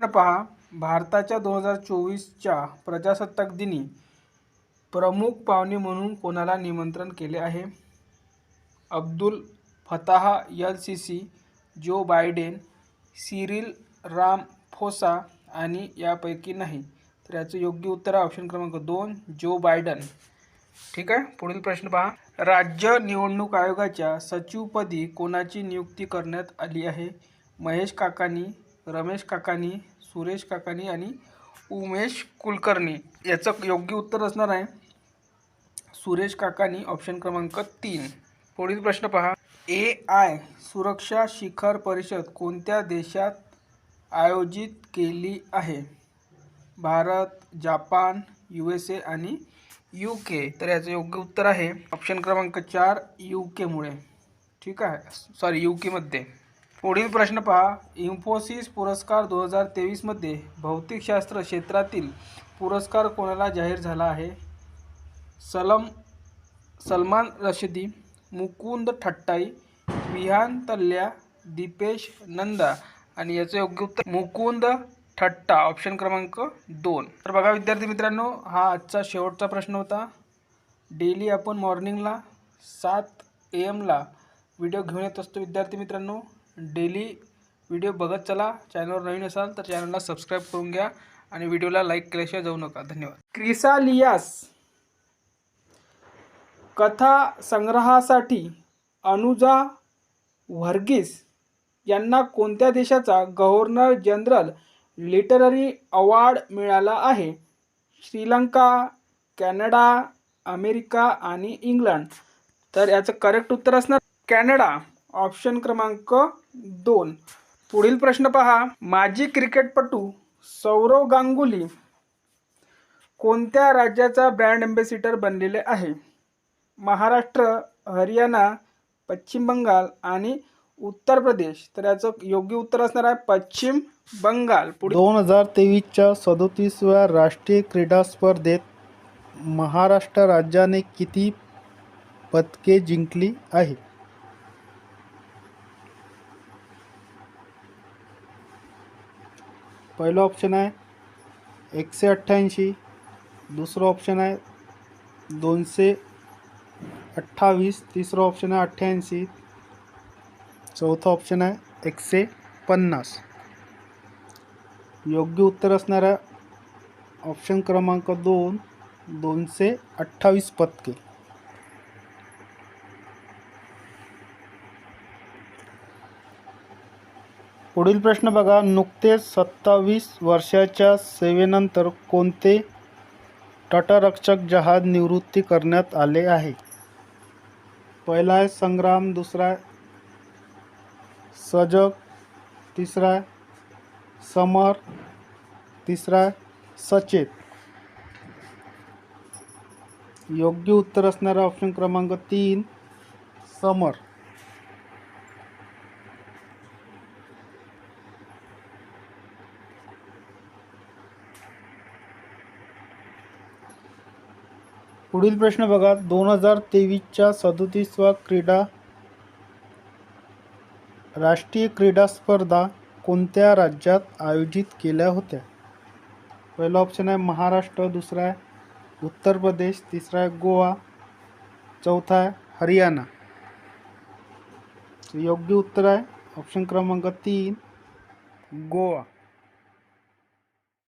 प्रश्न पहा. भारताच्या दोन हजार चोवीसच्या प्रजासत्ताक दिनी प्रमुख पाहुणे म्हणून कोणाला निमंत्रण केले आहे? Abdel Fattah el Sisi Joe Biden Cyril Ramaphosa आणि यापैकी नाही. तर याचं योग्य उत्तर आहे ऑप्शन क्रमांक दोन जो बायडन. ठीक आहे? पुढील प्रश्न पहा. राज्य निवडणूक आयोगाच्या सचिवपदी कोणाची नियुक्ती करण्यात आली आहे? महेश काकानी रमेश काकानी सुरेश काकानी आणि उमेश कुलकर्णी याचं योग्य उत्तर असणार आहे. सुरेश काकानी ऑप्शन क्रमांक तीन. पुढील प्रश्न पहा. ए आय सुरक्षा शिखर परिषद कोणत्या देशात आयोजित केली आहे? Bharat Japan U S A आणि यू के तर याचं योग्य उत्तर आहे. ऑप्शन क्रमांक चार यू केमुळे ठीक आहे? सॉरी यू केमध्ये पुढील प्रश्न पहा. इन्फोसिस पुरस्कार दोन हजार तेवीसमध्ये भौतिकशास्त्र क्षेत्रातील पुरस्कार कोणाला जाहीर झाला आहे? सलम सलमान रशिदी मुकुंद ठट्टाई विहान तल्ल्या दीपेश नंदा आणि याचं योग्य उत्तर मुकुंद ठट्टा ऑप्शन क्रमांक दोन. तर बघा विद्यार्थी मित्रांनो हा आजचा शेवटचा प्रश्न होता. डेली आपण मॉर्निंगला सात ए एमला व्हिडिओ घेऊन येत असतो विद्यार्थी मित्रांनो. डेली व्हिडिओ बघत चला. चॅनलवर नवीन असाल तर चॅनलला सबस्क्राईब करून घ्या आणि व्हिडिओला लाईक केल्याशिवाय जाऊ नका. धन्यवाद. क्रिसालियास कथा संग्रहासाठी अनुजा व्हर्गीस यांना कोणत्या देशाचा गव्हर्नर जनरल लिटररी अवॉर्ड मिळाला आहे? श्रीलंका कॅनडा अमेरिका आणि इंग्लंड. तर याचं करेक्ट उत्तर असणार कॅनडा. ऑप्शन क्रमांक दोन. पुढील प्रश्न पहा. माजी क्रिकेटपटू सौरव गांगुली कोणत्या राज्याचा ब्रँड अँबेसिडर बनलेले आहे? महाराष्ट्र हरियाणा पश्चिम बंगाल आणि उत्तर प्रदेश. तर याचं योग्य उत्तर असणार आहे पश्चिम बंगाल. पुढे दोन हजार तेवीसच्या सदोतीसव्या राष्ट्रीय क्रीडा स्पर्धेत महाराष्ट्र राज्याने किती पदके जिंकली आहे? पहिलं ऑप्शन आहे एकशे अठ्ठ्याऐंशी दुसरं ऑप्शन है आहे दोनशे अठ्ठावीस तिसरं ऑप्शन आहे अठ्ठ्याऐंशी चौथं ऑप्शन आहे एकशे पन्नास। योग्य उत्तर ऑप्शन क्रमांक दोन दोन दोनशे अठ्ठावीस पदके पुढील प्रश्न बघा. नुकतेच सत्तावीस वर्षाच्या सेवेनंतर कोणते तटरक्षक जहाज निवृत्ती करण्यात आले आहे? पहिला आहे संग्राम दुसरा आहे सजग तिसरा आहे समर तिसरा आहे सचेत. योग्य उत्तर असणारा ऑप्शन क्रमांक तीन समर. पुढील प्रश्न बघा. दोन हजार तेवीसच्या सदोतीसवा क्रीडा राष्ट्रीय क्रीडा स्पर्धा कोणत्या राज्यात आयोजित केल्या होत्या? पहिला ऑप्शन आहे महाराष्ट्र दुसरा आहे उत्तर प्रदेश तिसरा आहे गोवा चौथा आहे हरियाणा. योग्य उत्तर आहे ऑप्शन क्रमांक तीन गोवा.